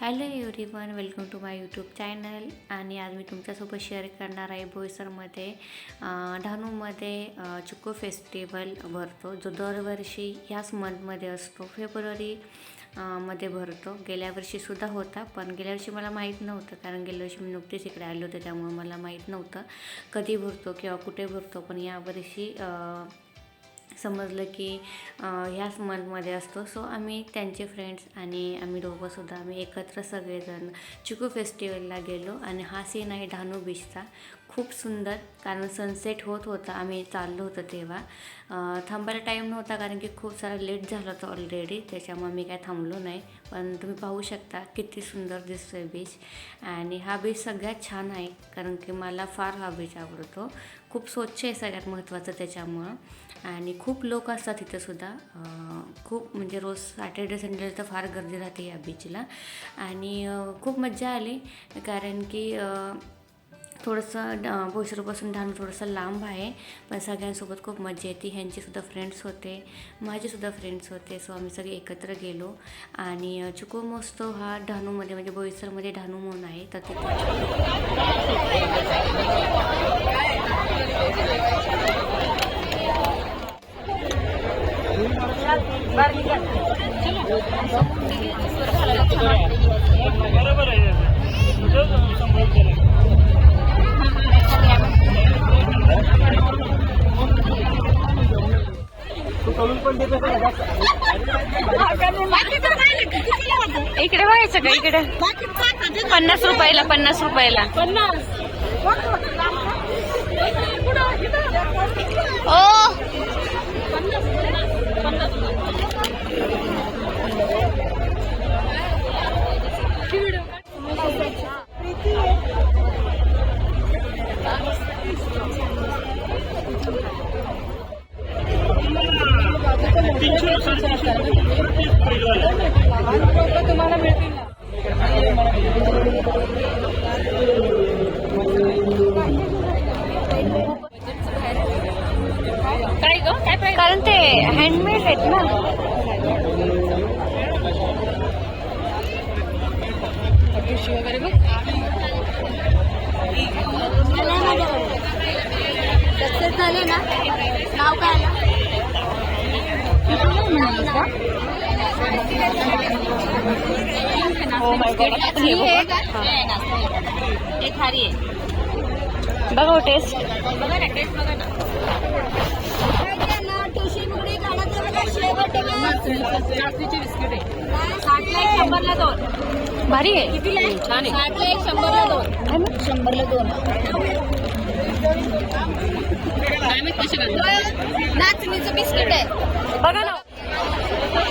Hello everyone welcome to my YouTube channel. आणि आज मी तुमच्यासोबत शेअर करणार आहे बोईसरमध्ये डहाणूमध्ये चुको फेस्टिवल भरतो. जो दरवर्षी ह्याच मंथमध्ये असतो. फेब्रुवारी मध्ये भरतो. गेल्या वर्षीसुद्धा होता पण गेल्या वर्षी मला माहीत नव्हतं कारण गेल्या वर्षी मी नुकतीच इकडे आले होते त्यामुळे मला माहीत नव्हतं कधी भरतो किंवा कुठे भरतो. पण यावर्षी समजलं की ह्याच मंथमध्ये असतो. सो आम्ही त्यांचे फ्रेंड्स आणि आम्ही दोघंसुद्धा आम्ही एकत्र सगळेजण चिकू फेस्टिवलला गेलो. आणि हा सीन आहे डहाणू बीचचा खूप सुंदर कारण सनसेट होत होता. आम्ही चाललो होतो तेव्हा. थांबायला टाईम नव्हता कारण की खूप सारा लेट झाला होता ऑलरेडी त्याच्यामुळे मी काय थांबलो नाही. पण तुम्ही पाहू शकता किती सुंदर दिसतोय बीच आणि हा बीच सगळ्यात छान आहे कारण की मला फार हा बीच आवडतो. खूप स्वच्छ आहे सगळ्यात महत्त्वाचं त्याच्यामुळं. आणि खूप लोक असतात तिथेसुद्धा खूप म्हणजे रोज सॅटर्डे संडे तर फार गर्दी राहते या बीचला आणि खूप मजा आली कारण की थोडंसं ड बोईसरपासून डहाणू थोडंसं लांब आहे. पण सगळ्यांसोबत खूप मजा येते. ह्यांचेसुद्धा फ्रेंड्स होते. माझेसुद्धा फ्रेंड्स होते. सो आम्ही सगळे एकत्र गेलो. आणि चुको चिकू महोत्सव हा डहाणूमध्ये म्हणजे बोईसरमध्ये डहाणू म्हणून आहे. तर तिथे बरोबर आहे. इकडे व्हायचं का इकडे. पन्नास रुपयाला पन्नास रुपयाला. ओ तुम्हाला मिळतील काय ग काय कारण ते हँडमेड आहेत ना. सक्सेस झाले ना नाव काय साठला एक शंभरला दोन. भारी आहे. कितीला आहे? छान आहे. साठला एक शंभरला दोन. शंभरला दोन. नाचणीचं बिस्किट आहे. बघा ना.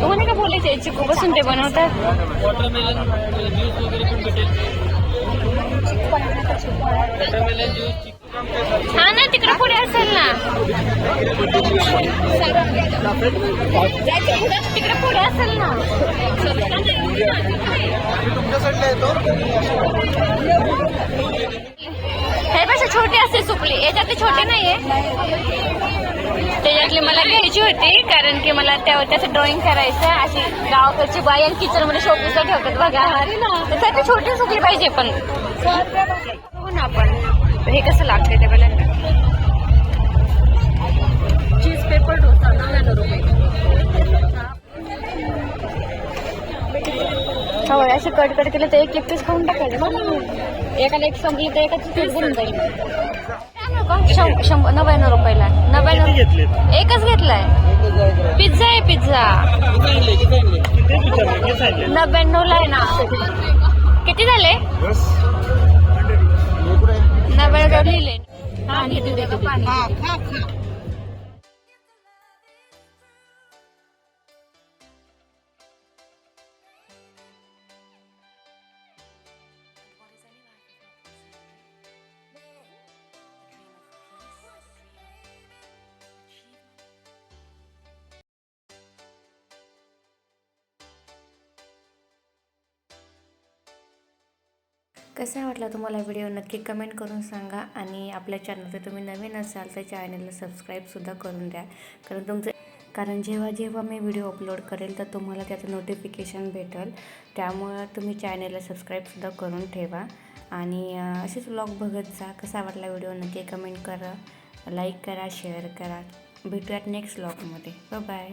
तुम्हाला का बोलायचे चिकू बसून ते बनवतात. वॉटरमेलन ज्यूस वगैरे पण भेटेल वॉटरमेलन ज्यूस हा ना तिकडे पुढे असेल ना? तिकडे पुढे असेल ना? हे ह्यापेक्षा छोटे असते सुपली याच्यातले छोटे नाहीये. त्याच्यातली मला घ्यायची होती कारण की मला त्या त्याचं ड्रॉइंग करायचं अशी गावाकडची बाई किचनमध्ये शोपीसला ठेवतात. बघा त्यासाठी छोटी सुकली पाहिजे पण. हो ना आपण. हे कसं लागते त्या पहिल्यांदा चीज पेपर डोसा नव्याण्णव रुपये. हो असे कट कट केलं तर एक एक पीस खाऊन टाकायचं. एकाला एक संपली तर एकाच पीस भरून जाईल. शंभर नव्याण्णव रुपयाला. नव्याण्णव एकच घेतलाय. पिझ्झा आहे पिझ्झा. किती विचारले किती सांगले नव्याण्णव ला आहे ना. किती झाले? नव्याण्णव लिहिले हा घेते देते पाणी कसा वाटला तुम्हाला व्हिडिओ नक्की कमेंट करून सांगा आणि आपल्या चॅनलवर तुम्ही नवीन असाल तर चॅनलला सबस्क्राईबसुद्धा करून द्या. कारण तुमचं कारण जेव्हा जेव्हा मी व्हिडिओ अपलोड करेल तर तुम्हाला त्याचं नोटिफिकेशन भेटेल. त्यामुळं तुम्ही चॅनलला सबस्क्राईबसुद्धा करून ठेवा. आणि असेच व्लॉग बघत जा. कसा वाटला व्हिडिओ नक्की कमेंट करा. लाईक करा शेअर करा. भेटूयात नेक्स्ट व्लॉगमध्ये बाय